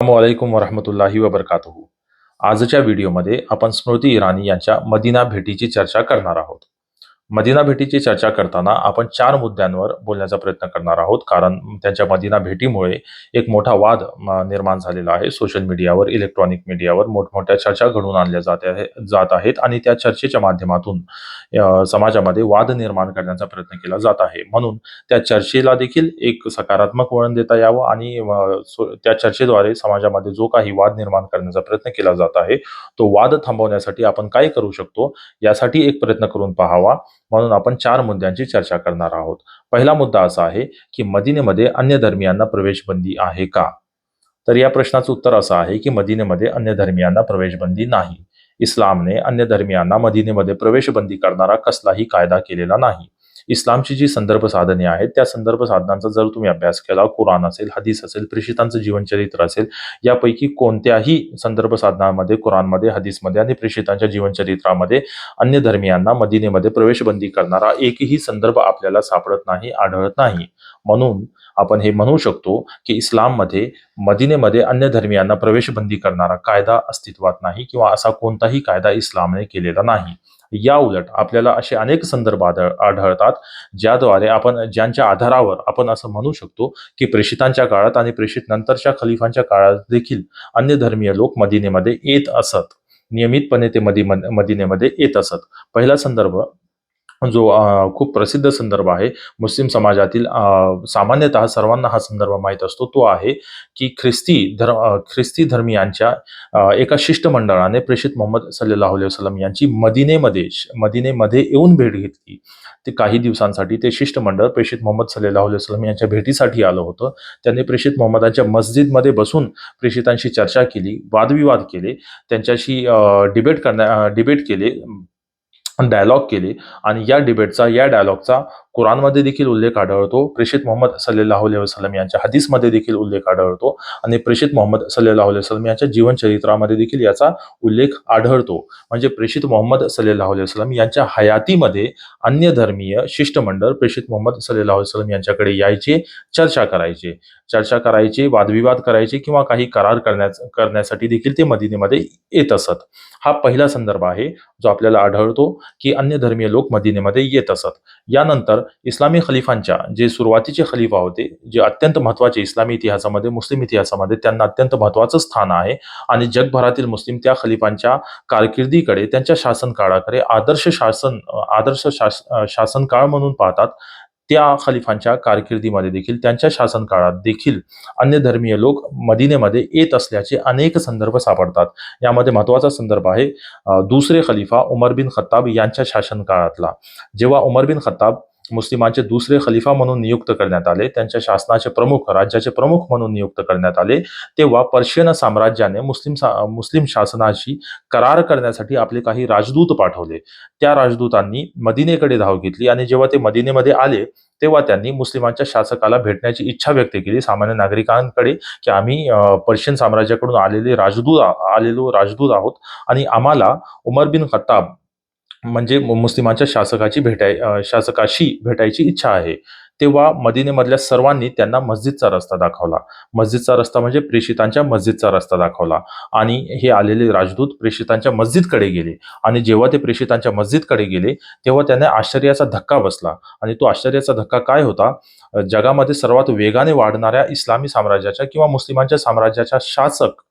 वालेकुम वरहमतुल्लाही वबरकातहू आजच्या व्हिडिओमध्ये आपण स्मृती इराणी यांच्या मदिना भेटीची चर्चा करणार आहोत. मदिना भेटीची चर्चा करताना आपण चार मुद्द्यांवर बोलण्याचा प्रयत्न करणार आहोत. कारण त्यांच्या मदिना भेटीमुळे एक मोठा वाद निर्माण झालेला आहे. सोशल मीडियावर इलेक्ट्रॉनिक मीडियावर मोठमोठ्या चर्चा घडून आणल्या जात आहे जात आहेत आणि त्या चर्चेच्या माध्यमातून समाजामध्ये वाद निर्माण करण्याचा प्रयत्न केला जात आहे. म्हणून त्या चर्चेला देखील एक सकारात्मक वळण देता यावं आणि सो- त्या चर्चेद्वारे समाजामध्ये जो काही वाद निर्माण करण्याचा प्रयत्न केला जात आहे तो वाद थांबवण्यासाठी आपण काय करू शकतो यासाठी एक प्रयत्न करून पाहावा. म्हणून आपण चार मुद्द्यांची चर्चा करणार आहोत. पहिला मुद्दा असा आहे की मदिनेमध्ये अन्य धर्मियांना प्रवेश बंदी आहे का? तर या प्रश्नाचं उत्तर असं आहे की मदिनेमध्ये अन्य धर्मियांना प्रवेशबंदी नाही. इस्लामने अन्य धर्मियांना मदिनेमध्ये प्रवेशबंदी करणारा कसलाही कायदा केलेला नाही. इस्लामची जी संदर्भ साधने आहेत त्या संदर्भ साधनांचा जर तुम्ही अभ्यास केला कुराण असेल हदीस असेल प्रेषितांचं जीवनचरित्र असेल यापैकी कोणत्याही संदर्भ साधनांमध्ये कुराणमध्ये हदीसमध्ये आणि प्रेषितांच्या जीवनचरित्रामध्ये अन्य धर्मियांना मदिनेमध्ये प्रवेशबंदी करणारा एकही संदर्भ आपल्याला सापडत नाही आढळत नाही. म्हणून आपण हे म्हणू शकतो की इस्लाममध्ये मदिनेमध्ये अन्य धर्मियांना प्रवेशबंदी करणारा कायदा अस्तित्वात नाही किंवा असा कोणताही कायदा इस्लामने केलेला नाही. या उलट आपल्याला असे अनेक संदर्भ आढळ आढळतात ज्याद्वारे आपण ज्यांच्या आधारावर आपण असं म्हणू शकतो की प्रेषितांच्या काळात आणि प्रेषित नंतरच्या खलिफांच्या काळात देखील अन्य धर्मीय लोक मदिनेमध्ये येत असत. नियमितपणे ते मदी मदिनेमध्ये येत असत. पहिला संदर्भ जो खूप प्रसिद्ध संदर्भ आहे मुस्लिम समाजातील सामान्यतः सर्वांना हा संदर्भ माहीत असतो तो आहे की ख्रिस्ती धर्म ख्रिस्ती धर्मियांच्या एका शिष्टमंडळाने प्रेषित मोहम्मद सल्लेला वसलम यांची मदिनेमध्ये मदिनेमध्ये येऊन भेट घेतली. ते काही दिवसांसाठी ते शिष्टमंडळ प्रेषित मोहम्मद सल्लेला वसलम यांच्या भेटीसाठी आलं होतं. त्यांनी प्रेषित मोहम्मदांच्या मस्जिदमध्ये बसून प्रेषितांशी चर्चा केली वादविवाद केले त्यांच्याशी डिबेट करण्या डिबेट केले डायलॉग केले. आणि या डिबेटचा या डायलॉगचा कुराणमध्ये देखील उल्लेख आढळतो. प्रेषित मोहम्मद सल्लेलाहु अलैहि वसल्लम यांच्या हदीसमध्ये देखील उल्लेख आढळतो. आणि प्रेषित मोहम्मद सल्लेलाहु अलैहि वसल्लम यांच्या जीवनचरित्रामध्ये देखील याचा उल्लेख आढळतो. म्हणजे प्रेषित मोहम्मद सल्लेलाहु अलैहि यांच्या हयातीमध्ये अन्य धर्मीय शिष्टमंडळ प्रेषित मोहम्मद सल्लेलाहु अलैहि यांच्याकडे यायचे चर्चा करायचे. चर्चा करायचे वादविवाद करायचे किंवा काही करार करण्यास करण्यासाठी देखील ते मदिनेमध्ये येत असत. हा पहिला संदर्भ आहे जो आपल्याला आढळतो. की अन्य धर्मीय लोक मदिनेमध्ये येत असत. यानंतर इस्लामी खलिफांच्या जे सुरुवातीचे खलिफा होते जे अत्यंत महत्त्वाचे इस्लामी इतिहासामध्ये मुस्लिम इतिहासामध्ये त्यांना अत्यंत महत्वाचं स्थान आहे. आणि जगभरातील मुस्लिम त्या खलिफांच्या कारकिर्दीकडे त्यांच्या शासन काळाकडे आदर्श शासन आदर्श शास शासन काळ म्हणून पाहतात. त्या खलिफांच्या कारकिर्दीमध्ये देखील त्यांच्या शासनकाळात देखील अन्य धर्मीय लोक मदिनेमध्ये येत असल्याचे अनेक संदर्भ सापडतात. यामध्ये महत्त्वाचा संदर्भ आहे दुसरे खलिफा उमर बिन खत्ताब यांच्या शासनकाळातला. जेव्हा उमर बिन खत्ताब मुस्लिमांचे दुसरे खलिफा म्हणून नियुक्त करण्यात आले. त्यांच्या शासनाचे प्रमुख राज्याचे प्रमुख म्हणून नियुक्त करण्यात आले. तेव्हा पर्शियन साम्राज्याने मुस्लिम सा- मुस्लिम शासनाशी करार करण्यासाठी आपले काही राजदूत पाठवले. त्या राजदूतांनी मदिनेकडे धाव घेतली आणि जेव्हा ते मदिनेमध्ये आले तेव्हा त्यांनी मुस्लिमांच्या शासकाला भेटण्याची इच्छा व्यक्त केली. सामान्य नागरिकांकडे की आम्ही पर्शियन साम्राज्याकडून आलेले राजदूत आलेलो राजदूत आहोत आणि आम्हाला उमर बिन खत्ताब म्हणजे मु- मुस्लिमांच्या शासकाची भेटाय शासकाशी भेटायची इच्छा आहे. तेव्हा मदिनेमधल्या सर्वांनी त्यांना मस्जिदचा रस्ता दाखवला. मस्जिदचा रस्ता म्हणजे प्रेषितांच्या मस्जिदचा रस्ता दाखवला. आणि हे आलेले राजदूत प्रेषितांच्या मस्जिदकडे गेले. आणि जेव्हा ते प्रेषितांच्या मस्जिदकडे गेले तेव्हा त्यांना आश्चर्याचा धक्का बसला. आणि तो आश्चर्याचा धक्का काय होता? जगामध्ये सर्वात वेगाने वाढणाऱ्या इस्लामी साम्राज्याच्या किंवा मुस्लिमांच्या साम्राज्याच्या शासक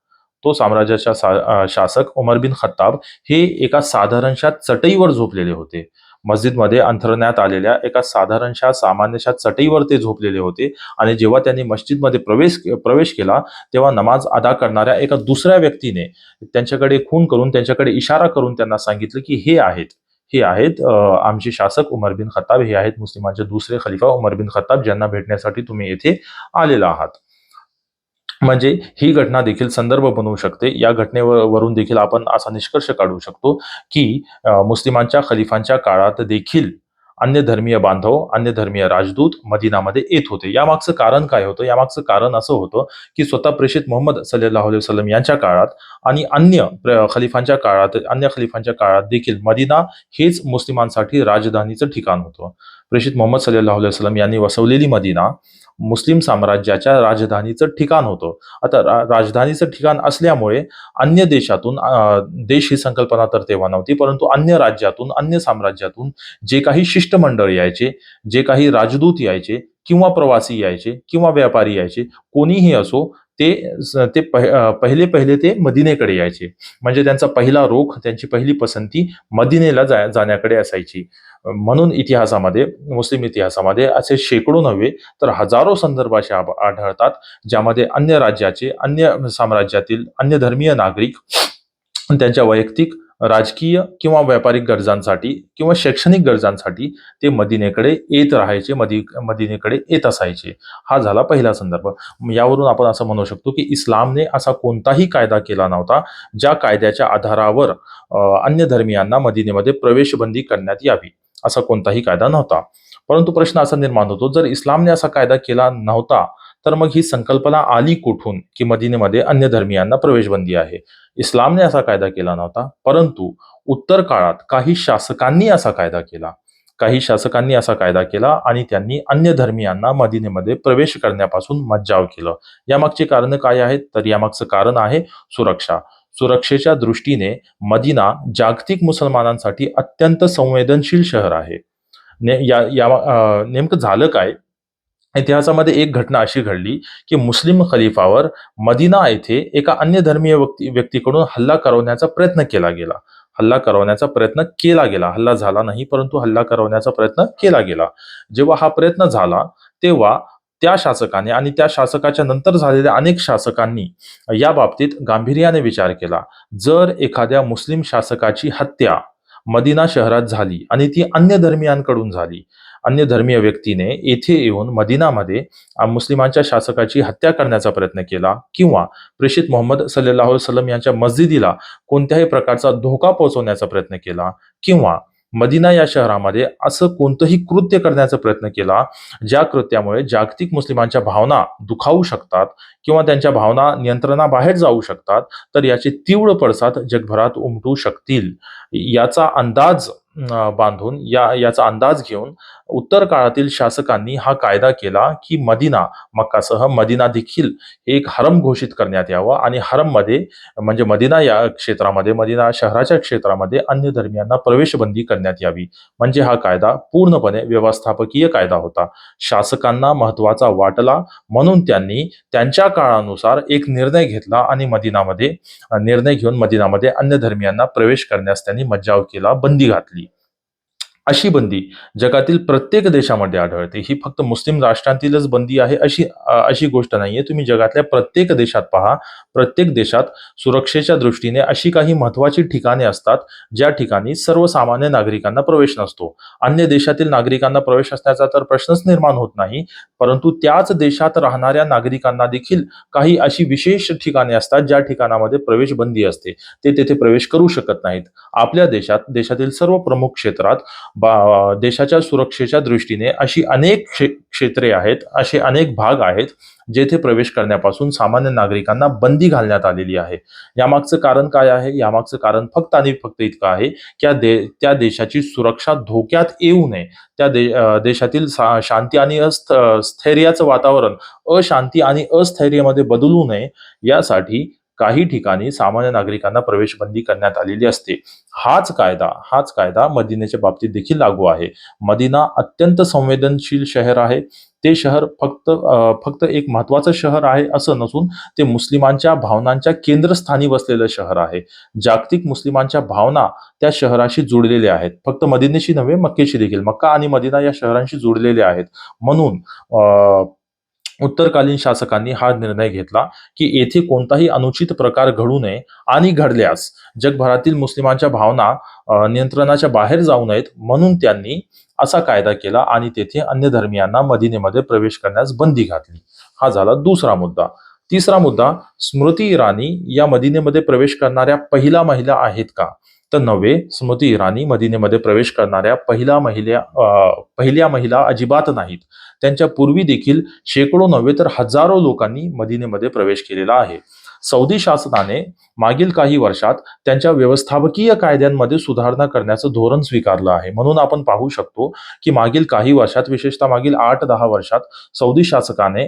तो साम्राज्याचा सा- शासक उमर बिन खत्ताब हे एका साधारणशा चटईवर झोपलेले होते. मस्जिदमध्ये अंथरण्यात आलेल्या एका साधारणशा सामान्यशा चटईवर ते झोपलेले होते आणि जेव्हा त्यांनी मस्जिदमध्ये प्रवेश प्रवेश केला तेव्हा नमाज अदा करणाऱ्या एका दुसऱ्या व्यक्तीने त्यांच्याकडे खून करून त्यांच्याकडे इशारा करून त्यांना सांगितलं की हे आहेत हे आहेत आमचे शासक उमर बिन खत्ताब हे आहेत मुस्लिमांचे दुसरे खलिफा उमर बिन खत्ताब ज्यांना भेटण्यासाठी तुम्ही येथे आलेला आहात. म्हणजे ही घटना देखील संदर्भ बनवू शकते. या घटनेवर वरून देखील आपण असा निष्कर्ष काढू शकतो की मुस्लिमांच्या खलिफांच्या काळात देखील अन्य धर्मीय बांधव अन्य धर्मीय राजदूत मदिनामध्ये येत होते. यामागचं कारण काय होतं? यामागचं कारण असं होतं की स्वतः प्रेषित मोहम्मद सल्लाह अलैहि यांच्या काळात आणि अन्य खलिफांच्या काळात अन्य खलिफांच्या काळात देखील मदिना हेच मुस्लिमांसाठी राजधानीचं ठिकाण होतं. प्रेषित मोहम्मद सल्लाह सलम यांनी वसवलेली मदिना मुस्लिम साम्राज्याच्या राजधानीचं ठिकाण होतं. आता रा- राजधानीचं ठिकाण असल्यामुळे अन्य देशातून देश ही संकल्पना तर तेव्हा नव्हती परंतु अन्य राज्यातून अन्य साम्राज्यातून जे काही शिष्टमंडळ यायचे जे काही राजदूत यायचे किंवा प्रवासी यायचे किंवा व्यापारी यायचे कोणीही असो ते स- ते पहिले पहिले ते मदिनेकडे यायचे. म्हणजे त्यांचा पहिला रोख त्यांची पहिली पसंती मदिनेला जा जाण्याकडे असायची. म्हणून इतिहासामध्ये मुस्लिम इतिहासामध्ये असे शेकडो नव्हे तर हजारो संदर्भ असे आढळतात ज्यामध्ये अन्य राज्याचे अन्य साम्राज्यातील अन्य धर्मीय नागरिक त्यांच्या वैयक्तिक राजकीय किंवा व्यापारिक गरजांसाठी किंवा शैक्षणिक गरजांसाठी ते मदिनेकडे येत राहायचे मदी मदिनेकडे येत असायचे. हा झाला पहिला संदर्भ. यावरून आपण असं म्हणू शकतो की इस्लामने असा कोणताही कायदा केला नव्हता ज्या कायद्याच्या आधारावर अन्य धर्मियांना मदिनेमध्ये प्रवेशबंदी करण्यात यावी असा कोणताही कायदा नव्हता. परंतु प्रश्न असा निर्माण होतो जर इस्लामने असा कायदा केला नव्हता तर मग ही संकल्पना आली कुठून की मदिनेमध्ये अन्य धर्मियांना प्रवेशबंदी आहे? इस्लामने असा कायदा केला नव्हता परंतु उत्तर काळात काही शासकांनी असा कायदा केला. काही शासकांनी असा कायदा केला आणि त्यांनी अन्य धर्मियांना मदिनेमध्ये प्रवेश करण्यापासून मज्जाव केलं. यामागची कारण काय आहेत? तर यामागचं कारण आहे सुरक्षा. सुरक्षेच्या दृष्टीने मदिना जागतिक मुसलमानांसाठी अत्यंत संवेदनशील शहर आहे. ने या या नेमकं झालं काय? इतिहासामध्ये एक घटना अशी घडली की मुस्लिम खलिफावर मदिना येथे एका अन्य धर्मीय व्यक्ती व्यक्तीकडून हल्ला करवण्याचा प्रयत्न केला गेला. हल्ला करवण्याचा प्रयत्न केला गेला. हल्ला झाला नाही परंतु हल्ला करवण्याचा प्रयत्न केला गेला. जेव्हा हा प्रयत्न झाला तेव्हा त्या शासकाने आणि त्या शासकाच्या नंतर झालेल्या अनेक शासकांनी या बाबतीत गांभीर्याने विचार केला. जर एखाद्या मुस्लिम शासकाची हत्या मदिना शहरात झाली आणि ती अन्य धर्मियांकडून झाली अन्य धर्मीय व्यक्तीने येथे येऊन मदिनामध्ये मुस्लिमांच्या शासकाची हत्या करण्याचा प्रयत्न केला किंवा प्रेषित मोहम्मद सल्लाह वसलम यांच्या मस्जिदीला कोणत्याही प्रकारचा धोका पोहोचवण्याचा प्रयत्न केला किंवा मदिना या शहरामध्ये असं कोणतंही कृत्य करण्याचा प्रयत्न केला ज्या कृत्यामुळे जागतिक मुस्लिमांच्या भावना दुखावू शकतात किंवा त्यांच्या भावना नियंत्रणाबाहेर जाऊ शकतात तर याचे तीव्र पडसाद जगभरात उमटू शकतील. याचा अंदाज बांधून या याचा अंदाज घेऊन उत्तर काळातील शासकांनी हा कायदा केला की मदिना मक्कासह मदिना देखील एक हरम घोषित करण्यात यावं आणि हरममध्ये म्हणजे मदिना या क्षेत्रामध्ये मदिना शहराच्या क्षेत्रामध्ये अन्य धर्मियांना प्रवेशबंदी करण्यात यावी. म्हणजे हा कायदा पूर्णपणे व्यवस्थापकीय कायदा होता. शासकांना महत्त्वाचा वाटला म्हणून त्यांनी त्यांच्या काळानुसार एक निर्णय घेतला आणि मदिनामध्ये निर्णय घेऊन मदिनामध्ये अन्य धर्मियांना प्रवेश करण्यास त्यांनी मज्जाव केला बंदी घातली. अशी बंदी जगातील प्रत्येक देशामध्ये आढळते. ही फक्त मुस्लिम राष्ट्रांतीलच बंदी आहे अशी अशी गोष्ट नाहीये. तुम्ही जगातल्या प्रत्येक देशात पहा. प्रत्येक देशात सुरक्षेच्या दृष्टीने अशी काही महत्वाची ठिकाणे असतात ज्या ठिकाणी सर्वसामान्य नागरिकांना प्रवेश नसतो. अन्य देशातील नागरिकांना प्रवेश असण्याचा तर प्रश्नच निर्माण होत नाही परंतु त्याच देशात राहणाऱ्या नागरिकांना देखील काही अशी विशेष ठिकाणे असतात ज्या ठिकाणामध्ये प्रवेश बंदी असते. ते तेथे प्रवेश करू शकत नाहीत. आपल्या देशात देशातील सर्व प्रमुख क्षेत्रात बा देशाच्या सुरक्षेच्या दृष्टीने अशी अनेक क्षे- क्षेत्रे आहेत असे अनेक भाग आहेत जेथे प्रवेश करण्यापासून सामान्य नागरिकांना बंदी घालण्यात आलेली आहे. यामागचं कारण काय आहे? यामागचं कारण फक्त आणि फक्त इतकं आहे की दे त्या देशाची सुरक्षा धोक्यात येऊ नये. त्या दे देशातील शांती आणि अस्थ स्थैर्याचं वातावरण अशांती आणि अस्थैर्यामध्ये बदलू नये यासाठी काही ठिकाणी सामान्य नागरिकांना प्रवेशबंदी करण्यात आलेली असते. हाच कायदा हाच कायदा मदिनेच्या बाबतीत देखील लागू आहे. मदिना अत्यंत संवेदनशील शहर आहे. ते शहर फक्त फक्त एक महत्वाचं शहर आहे असं नसून ते मुस्लिमांच्या भावनांच्या केंद्रस्थानी बसलेलं शहर आहे. जागतिक मुस्लिमांच्या भावना त्या शहराशी जुडलेल्या आहेत. फक्त मदिनेशी नव्हे मक्केशी देखील. मक्का आणि मदिना या शहरांशी जुळलेले आहेत. म्हणून उत्तरकालीन शासकांनी हा निर्णय घेतला की येथे कोणताही अनुचित प्रकार घडू नये आणि घडल्यास जगभरातील मुस्लिमांच्या भावना नियंत्रणाच्या बाहेर जाऊ नयेत म्हणून त्यांनी असा कायदा केला आणि तेथे अन्य धर्मियांना मदिनेमध्ये प्रवेश करण्यास बंदी घातली. हा झाला दुसरा मुद्दा. तिसरा मुद्दा स्मृती इराणी या मदिनेमध्ये प्रवेश करणाऱ्या पहिला महिला आहेत का? तर नव्हे स्मृती इराणी मदिनेमध्ये प्रवेश करणाऱ्या पहिल्या महिला पहिल्या महिला अजिबात नाहीत. त्यांच्या पूर्वी देखील शेकडो नव्हे तर हजारो लोकांनी मदिनेमध्ये प्रवेश केलेला आहे. सौदी शासनाने मागील काही वर्षात त्यांच्या व्यवस्थापकीय कायद्यांमध्ये सुधारणा करण्याचं धोरण स्वीकारलं आहे. म्हणून आपण पाहू शकतो की मागील काही वर्षात विशेषतः मागील आठ दहा वर्षात सौदी शासकाने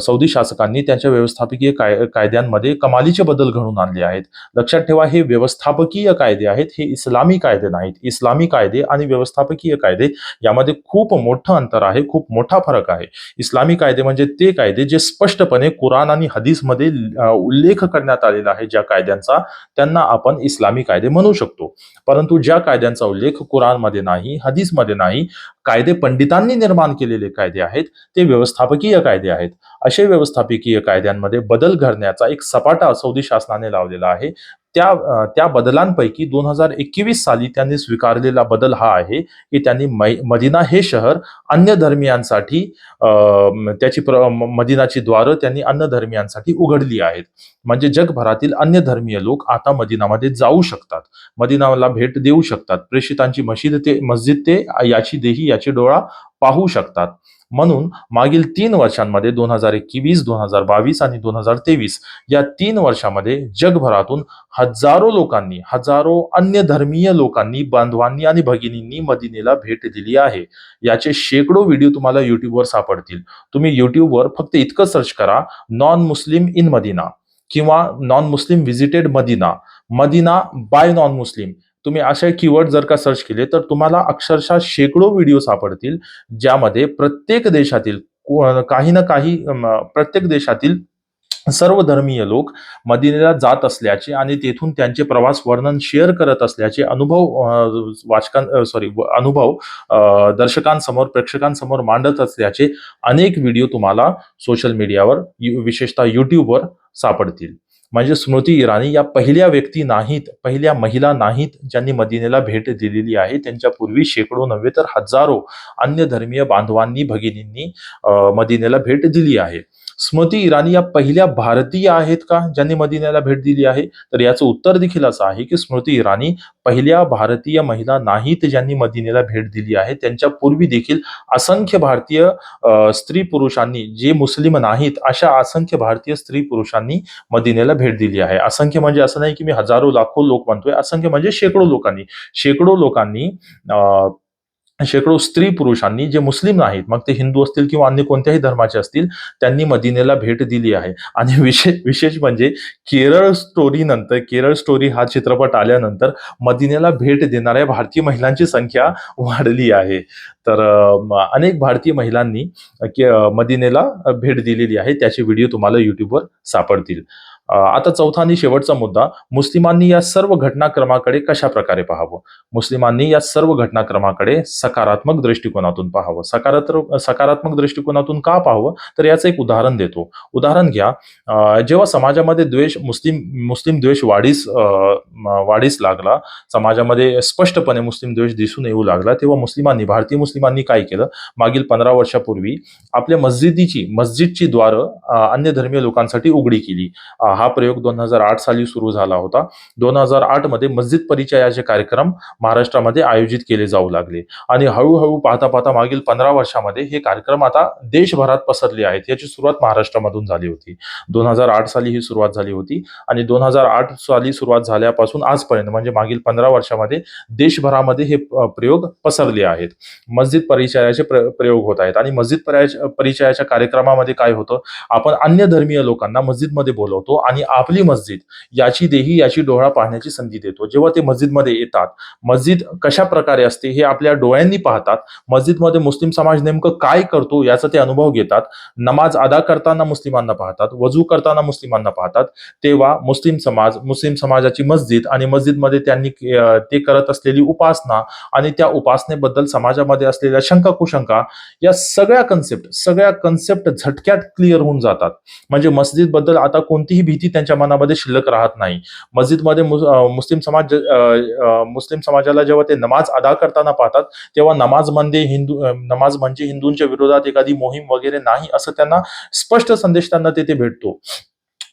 सौदी शासकांनी त्यांच्या व्यवस्थापकीय काय कायद्यांमध्ये कमालीचे बदल घडवून आणले आहेत. लक्षात ठेवा हे व्यवस्थापकीय कायदे आहेत हे इस्लामी कायदे नाहीत. इस्लामी कायदे आणि व्यवस्थापकीय कायदे यामध्ये खूप मोठं अंतर आहे खूप मोठा फरक आहे. इस्लामी कायदे म्हणजे ते कायदे जे स्पष्टपणे कुराण आणि हदीसमध्ये उल्लेख करण्यात आलेला आहे ज्या कायद्यांचा त्यांना आपण इस्लामी कायदे म्हणू शकतो. परंतु ज्या कायद्यांचा उल्लेख कुराणमध्ये नाही हदीसमध्ये नाही कायदे पंडितांनी निर्माण केलेले कायदे आहेत ते व्यवस्थापकीय कायदे आहेत. असे व्यवस्थापकीय कायद्यांमध्ये बदल करण्याचा एक सपाटा सौदी शासनाने लावलेला आहे. त्या त्या बदलांपैकी दोन हजार एकवीस साली त्यांनी स्वीकारलेला बदल हा आहे की त्यांनी मै- मदिना हे शहर अन्य धर्मियांसाठी त्याची प्र मदिनाची द्वारं त्यांनी अन्य धर्मियांसाठी उघडली आहेत. म्हणजे जगभरातील अन्य धर्मीय लोक आता मदिनामध्ये जाऊ शकतात. मदिनाला भेट देऊ शकतात. प्रेषितांची मशीद ते मस्जिद ते याची देही याची डोळा पाहू शकतात. म्हणून मागील तीन वर्षांमध्ये दोन हजार एकवीस दोन हजार बावीस आणि दोन हजार तेवीस या तीन वर्षामध्ये जगभरातून हजारो लोकांनी हजारो अन्य धर्मीय लोकांनी बांधवांनी आणि भगिनींनी मदिनेला भेट दिली आहे. याचे शेकडो व्हिडिओ तुम्हाला युट्यूबवर सापडतील. तुम्ही युट्यूबवर फक्त इतकं सर्च करा नॉन मुस्लिम इन मदिना किंवा non Muslim visited Medina Medina by non Muslim तुम्ही असे कीवर्ड जर का सर्च केले तर तुम्हाला अक्षरशः शेकडो व्हिडिओ सापडतील ज्यामध्ये प्रत्येक देशातील काही ना काही प्रत्येक देशातील सर्व धर्मीय लोक मदिनेला जात असल्याचे आणि तेथून त्यांचे प्रवास वर्णन शेअर करत असल्याचे अनुभव वाचकां सॉरी अनुभव दर्शकांसमोर प्रेक्षकांसमोर मांडत असल्याचे अनेक व्हिडिओ तुम्हाला सोशल मीडियावर यु- विशेषतः युट्यूबवर सापडतील. म्हणजे स्मृती इराणी या पहिल्या व्यक्ती नाहीत पहिल्या महिला नाहीत ज्यांनी मदिनेला भेट दिलेली आहे. त्यांच्यापूर्वी शेकडो नव्हे तर हजारो अन्य धर्मीय बांधवांनी भगिनींनी मदिनेला भेट दिली आहे. स्मृती इराणी या पहिल्या भारतीय आहेत का? ज्यांनी मदिन्याला भेट दिली आहे? तर याचं उत्तर देखील असं आहे की स्मृती इराणी पहिल्या भारतीय महिला नाहीत ज्यांनी मदिनेला भेट दिली आहे. त्यांच्या पूर्वी देखील असंख्य भारतीय स्त्री पुरुषांनी जे मुस्लिम नाहीत अशा असंख्य भारतीय स्त्री पुरुषांनी मदिनेला भेट दिली आहे. असंख्य म्हणजे असं नाही की मी हजारो लाखो लोक म्हणतोय असंख्य म्हणजे शेकडो लोकांनी. शेकडो लोकांनी शेकडो स्त्री पुरुषांनी जे मुस्लिम नाहीत मग ते हिंदू असतील किंवा अन्य कोणत्याही धर्माचे असतील त्यांनी मदिनेला भेट दिली आहे. आणि विशेष विशेष म्हणजे केरळ स्टोरी नंतर केरळ स्टोरी हा चित्रपट आल्यानंतर मदिनेला भेट देणाऱ्या भारतीय महिलांची संख्या वाढली आहे. तर अनेक भारतीय महिलांनी मदिनेला भेट दिलेली आहे. त्याचे व्हिडिओ तुम्हाला युट्यूबवर सापडतील. आता चौथा आणि शेवटचा मुद्दा मुस्लिमांनी या सर्व घटनाक्रमाकडे कशा प्रकारे पाहावं? मुस्लिमांनी या सर्व घटनाक्रमाकडे सकारात्मक दृष्टिकोनातून पाहावं. सकारात्मक सकारात्मक दृष्टिकोनातून का पाहावं? तर याचं एक उदाहरण देतो. उदाहरण घ्या जेव्हा समाजामध्ये द्वेष मुस्लिम मुस्लिम द्वेष वाढीस अ, वाढीस लागला समाजामध्ये स्पष्टपणे मुस्लिम द्वेष दिसून येऊ लागला तेव्हा मुस्लिमांनी भारतीय मुस्लिमांनी काय केलं? मागील पंधरा वर्षापूर्वी आपल्या मस्जिदीची मस्जिदची द्वारं अन्य धर्मीय लोकांसाठी उघडी केली. हा प्रयोग दोन हजार आठ साली सुरू झाला होता. दोन हजार आठमध्ये मस्जिद परिचयाचे कार्यक्रम महाराष्ट्रामध्ये आयोजित केले जाऊ लागले. आणि हळूहळू पाहता पाहता मागील पंधरा वर्षामध्ये हे कार्यक्रम आता देशभरात पसरले आहेत. याची सुरुवात महाराष्ट्रामधून झाली होती. दोन हजार आठ साली ही सुरुवात झाली होती. आणि दोन हजार आठ साली सुरुवात झाल्यापासून आजपर्यंत म्हणजे मागील पंधरा वर्षामध्ये देशभरामध्ये हे प्रयोग पसरले आहेत. मस्जिद परिचयाचे प्र- प्रयोग होत आहेत. आणि मस्जिद परिचयाच्या कार्यक्रमामध्ये काय होतं? आपण अन्य धर्मीय लोकांना मस्जिदमध्ये बोलवतो. आणि आपली मस्जिद याची देही याची डोळा पाहण्याची संधी देतो. जेव्हा ते मस्जिदमध्ये येतात मस्जिद कशा प्रकारे असते हे आपल्या डोळ्यांनी पाहतात. मस्जिदमध्ये मुस्लिम समाज नेमकं काय करतो याचा ते अनुभव घेतात. नमाज अदा करताना मुस्लिमांना पाहतात वजू करताना मुस्लिमांना पाहतात. तेव्हा मुस्लिम समाज मुस्लिम समाजाची मस्जिद आणि मस्जिदमध्ये त्यांनी ते करत असलेली उपासना आणि त्या उपासनेबद्दल समाजामध्ये असलेल्या शंका कुशंका या सगळ्या कन्सेप्ट सगळ्या कन्सेप्ट झटक्यात क्लिअर होऊन जातात. म्हणजे मस्जिदबद्दल आता कोणतीही भीती त्यांच्या मनामध्ये शिल्लक राहत नाही. मस्जिदमध्ये मुस्लिम समाज मुस्लिम समाजाला जेव्हा ते नमाज अदा करताना पाहतात तेव्हा नमाज म्हणजे हिंदू नमाज म्हणजे हिंदूंच्या विरोधात एखादी मोहीम वगैरे नाही असं त्यांना स्पष्ट संदेश त्यांना तेथे भेटतो.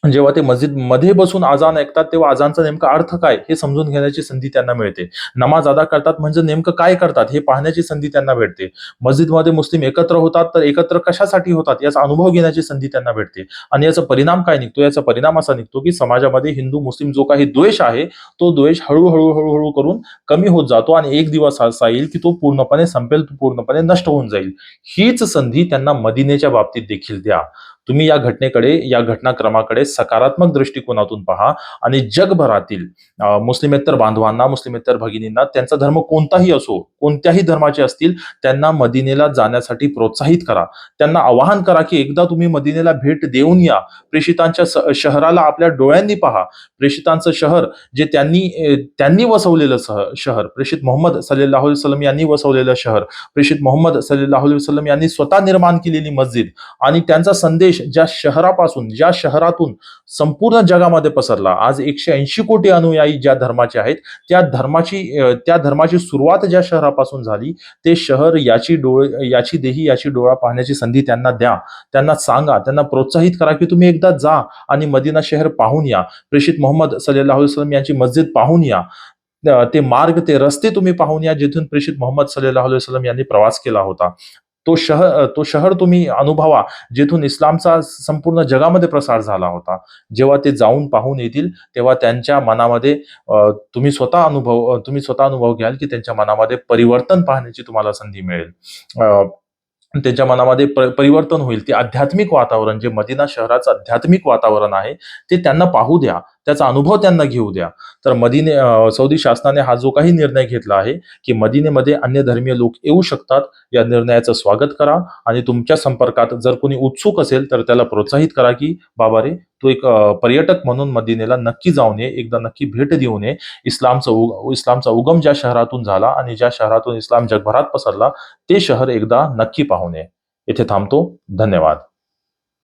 जेव्हा ते मस्जिदमध्ये बसून आजान ऐकतात तेव्हा आजानचा नेमका अर्थ काय हे समजून घेण्याची संधी त्यांना मिळते. नमाज अदा करतात म्हणजे नेमकं काय करतात हे पाहण्याची संधी त्यांना भेटते. मस्जिदमध्ये मुस्लिम एकत्र होतात तर एकत्र कशासाठी होतात याचा अनुभव घेण्याची संधी त्यांना भेटते. आणि याचा परिणाम काय निघतो? याचा परिणाम असा निघतो की समाजामध्ये हिंदू मुस्लिम जो काही द्वेष आहे तो द्वेष हळूहळू हळूहळू करून कमी होत जातो आणि एक दिवस असा येईल की तो पूर्णपणे संपेल तो पूर्णपणे नष्ट होऊन जाईल. हीच संधी त्यांना मदिनेच्या बाबतीत देखील द्या. तुम्ही या घटनेकडे या घटनाक्रमाकडे सकारात्मक दृष्टिकोनातून पहा आणि जगभरातील मुस्लिमेत्तर मुस्लिमेतर बांधवांना मुस्लिमेतर भगिनींना त्यांचा धर्म कोणताही असो कोणत्याही धर्माचे असतील त्यांना मदिनेला जाण्यासाठी प्रोत्साहित करा. त्यांना आवाहन करा की एकदा तुम्ही मदिनेला भेट देऊन या. प्रेषितांच्या स- शहराला आपल्या डोळ्यांनी पहा. प्रेषितांचं शहर जे त्यांनी त्यांनी वसवलेलं सह- शहर प्रेषित मोहम्मद सल्लेल्लाहु सलम यांनी वसवलेलं शहर प्रेषित मोहम्मद सल्लेल्लाहु सलम यांनी स्वतः निर्माण केलेली मस्जिद आणि त्यांचा संदेश ज्या शहरापासून ज्या शहरातून संपूर्ण जगामध्ये पसरला. आज एकशे ऐंशी कोटी अनुयायी ज्या धर्माचे आहेत त्या धर्माची त्या धर्माची सुरुवात ज्या शहरापासून झाली ते शहर याची डोळ याची देही याची डोळा पाहण्याची संधी त्यांना द्या. त्यांना सांगा त्यांना प्रोत्साहित करा की तुम्ही एकदा जा आणि मदिना शहर पाहून या. प्रेषित मोहम्मद सल्लेल्लाहु अलैहि यांची मस्जिद पाहून या. ते मार्ग ते रस्ते तुम्ही पाहून या जिथून प्रेषित मोहम्मद सल्लेल्लाहु अलैहि यांनी प्रवास केला होता. तो शहर तो शहर तुम्ही अनुभवा जिथून इस्लामचा संपूर्ण जगामध्ये प्रसार झाला होता. जेव्हा ते जाऊन पाहून येतील तेव्हा त्यांच्या मनामध्ये तुम्ही स्वतः अनुभव तुम्ही स्वतः अनुभव घ्याल की त्यांच्या मनामध्ये परिवर्तन पाहण्याची तुम्हाला संधी मिळेल. त्यांच्या मनामध्ये परिवर्तन होईल. ते आध्यात्मिक वातावरण जे मदिना शहराचं आध्यात्मिक वातावरण आहे ते त्यांना पाहू द्या. त्याचा अनुभव त्यांना घेऊ द्या. तर मदिने सौदी शासनाने हा जो काही निर्णय घेतला आहे की मदिनेमध्ये अन्य धर्मीय लोक येऊ शकतात या निर्णयाचं स्वागत करा आणि तुमच्या संपर्कात जर कोणी उत्सुक असेल तर त्याला प्रोत्साहित करा की बाबा रे तू एक पर्यटक म्हणून मदिनेला नक्की जाऊन ये एकदा नक्की भेट देऊन ये. इस्लामचा उग इस्लामचा उगम ज्या शहरातून झाला आणि ज्या शहरातून इस्लाम जगभरात पसरला ते शहर एकदा नक्की पाहू नये इथे थांबतो. धन्यवाद.